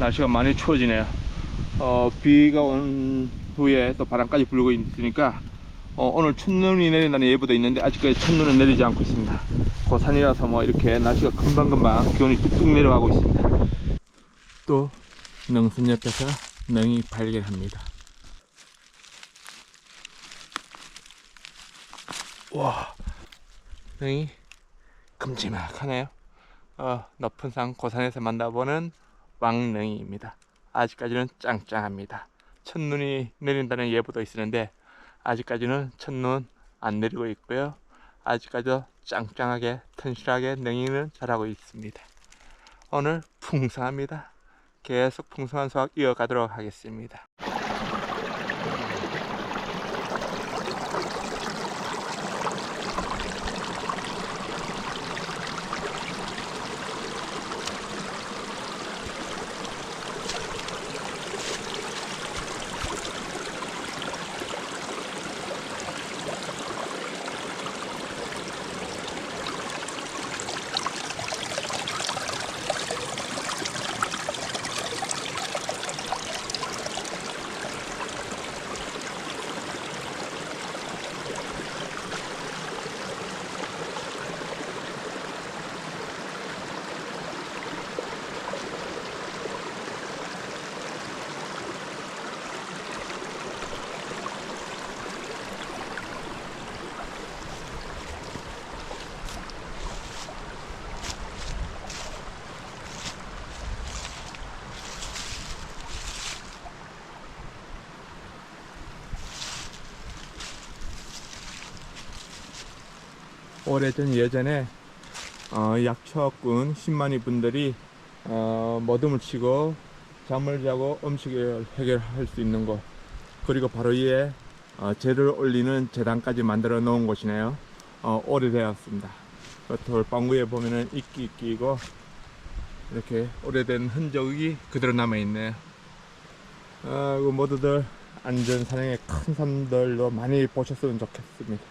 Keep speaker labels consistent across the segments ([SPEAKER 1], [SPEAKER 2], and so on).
[SPEAKER 1] 날씨가 많이 추워지네요. 어, 비가 온 후에 또 바람까지 불고 있으니까 어, 오늘 첫눈이 내린다는 예보도 있는데 아직까지 첫눈은 내리지 않고 있습니다. 고산이라서 뭐 이렇게 날씨가 금방금방 기온이 뚝뚝 내려가고 있습니다. 또 능선 옆에서 능이 발견합니다. 와, 능이 큼지막하네요. 어, 높은 산 고산에서 만나보는 왕능이입니다. 아직까지는 짱짱합니다. 첫눈이 내린다는 예보도 있었는데 아직까지는 첫눈 안 내리고 있고요. 아직까지도 짱짱하게 튼실하게 능이는 자라고 있습니다. 오늘 풍성합니다. 계속 풍성한 수확 이어가도록 하겠습니다. 오래전 예전에 어, 약초꾼 10만이 분들이 어, 머둠을 치고 잠을 자고 음식을 해결할 수 있는 곳. 그리고 바로 위에 어, 재를 올리는 재단까지 만들어 놓은 곳이네요. 어, 오래되었습니다. 그 돌방구에 보면은 이끼 끼고 이렇게 오래된 흔적이 그대로 남아 있네요. 어, 그 모두들 안전 산행의 큰 산들로 많이 보셨으면 좋겠습니다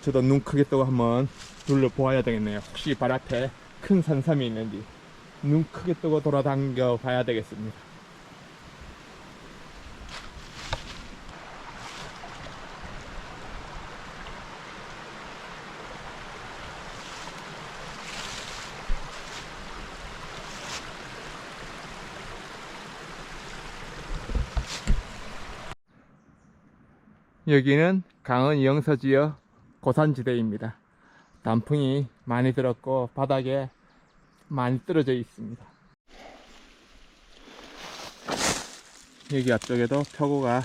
[SPEAKER 1] 저도 눈 크게 뜨고 한번 둘러보아야 되겠네요. 혹시 발 앞에 큰 산삼이 있는지 눈 크게 뜨고 돌아다녀 봐야 되겠습니다. 여기는 강원 영서지역 고산지대입니다. 단풍이 많이 들었고 바닥에 많이 떨어져 있습니다. 여기 앞쪽에도 표고가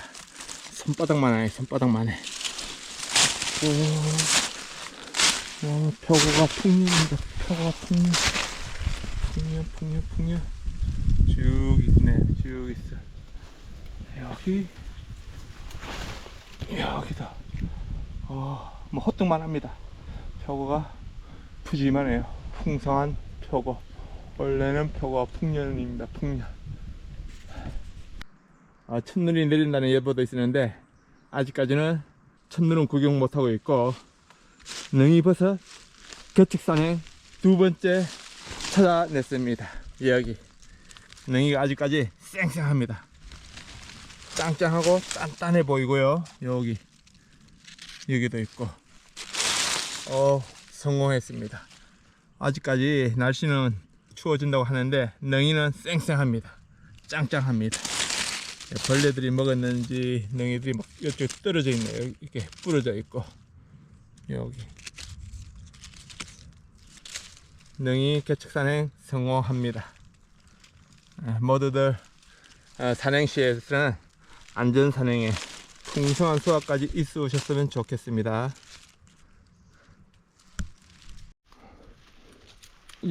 [SPEAKER 1] 손바닥만 해, 손바닥만 해. 오, 오, 표고가 풍년입니다. 표고가 풍년. 풍년, 풍년, 풍년. 쭉 있네, 쭉 있어. 여기, 여기다. 어, 뭐 호떡만 합니다. 표고가 푸짐하네요. 풍성한 표고. 원래는 표고가 풍년입니다. 풍년. 아, 첫눈이 내린다는 예보도 있었는데 아직까지는 첫눈은 구경 못하고 있고 능이버섯 개측산행 두 번째 찾아냈습니다. 여기 능이가 아직까지 쌩쌩합니다. 짱짱하고 단단해 보이고요. 여기 여기도 있고 어 성공했습니다. 아직까지 날씨는 추워진다고 하는데 능이는 쌩쌩합니다. 짱짱합니다. 벌레들이 먹었는지 능이들이 막 이쪽 떨어져 있네요. 이렇게 부러져 있고. 여기. 능이 개척산행 성공합니다. 아, 모두들 어, 산행 시에서는 안전산행에 풍성한 수확까지 있으셨으면 좋겠습니다.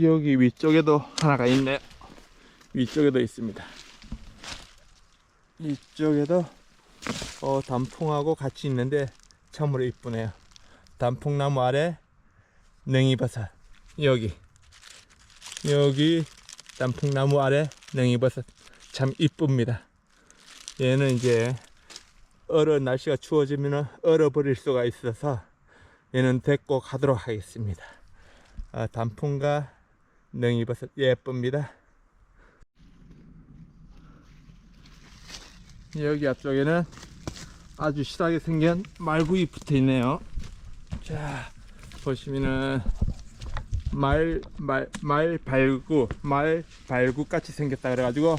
[SPEAKER 1] 여기 위쪽에도 하나가 있네. 위쪽에도 있습니다. 이쪽에도 어, 단풍하고 같이 있는데 참으로 이쁘네요. 단풍나무 아래 냉이버섯 여기 여기 단풍나무 아래 냉이버섯 참 이쁩니다. 얘는 이제 얼어 날씨가 추워지면 얼어버릴 수가 있어서 얘는 데리고 가도록 하겠습니다. 아, 단풍과 능이버섯 예쁩니다. 여기 앞쪽에는 아주 실하게 생긴 말구이 붙어 있네요. 자, 보시면은 말, 말, 말 발구, 말 발구 같이 생겼다 그래가지고,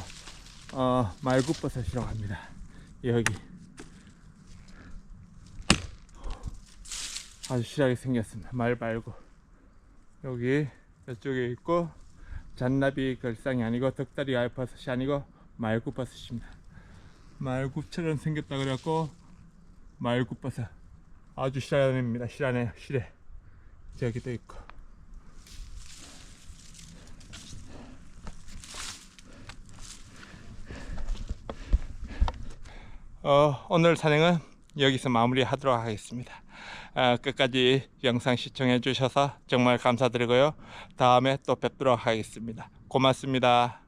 [SPEAKER 1] 어, 말구버섯이라고 합니다. 여기. 아주 실하게 생겼습니다. 말 발구. 여기, 이쪽에 있고, 잔나비 걸상이 아니고, 덕다리 알버섯이 아니고, 말구버섯입니다. 말굽처럼 생겼다 그래갖고, 말굽버섯. 아주 실하네입니다. 실하네요. 실해. 저기도 있고. 어, 오늘 산행은 여기서 마무리하도록 하겠습니다. 아, 끝까지 영상 시청해 주셔서 정말 감사드리고요. 다음에 또 뵙도록 하겠습니다. 고맙습니다.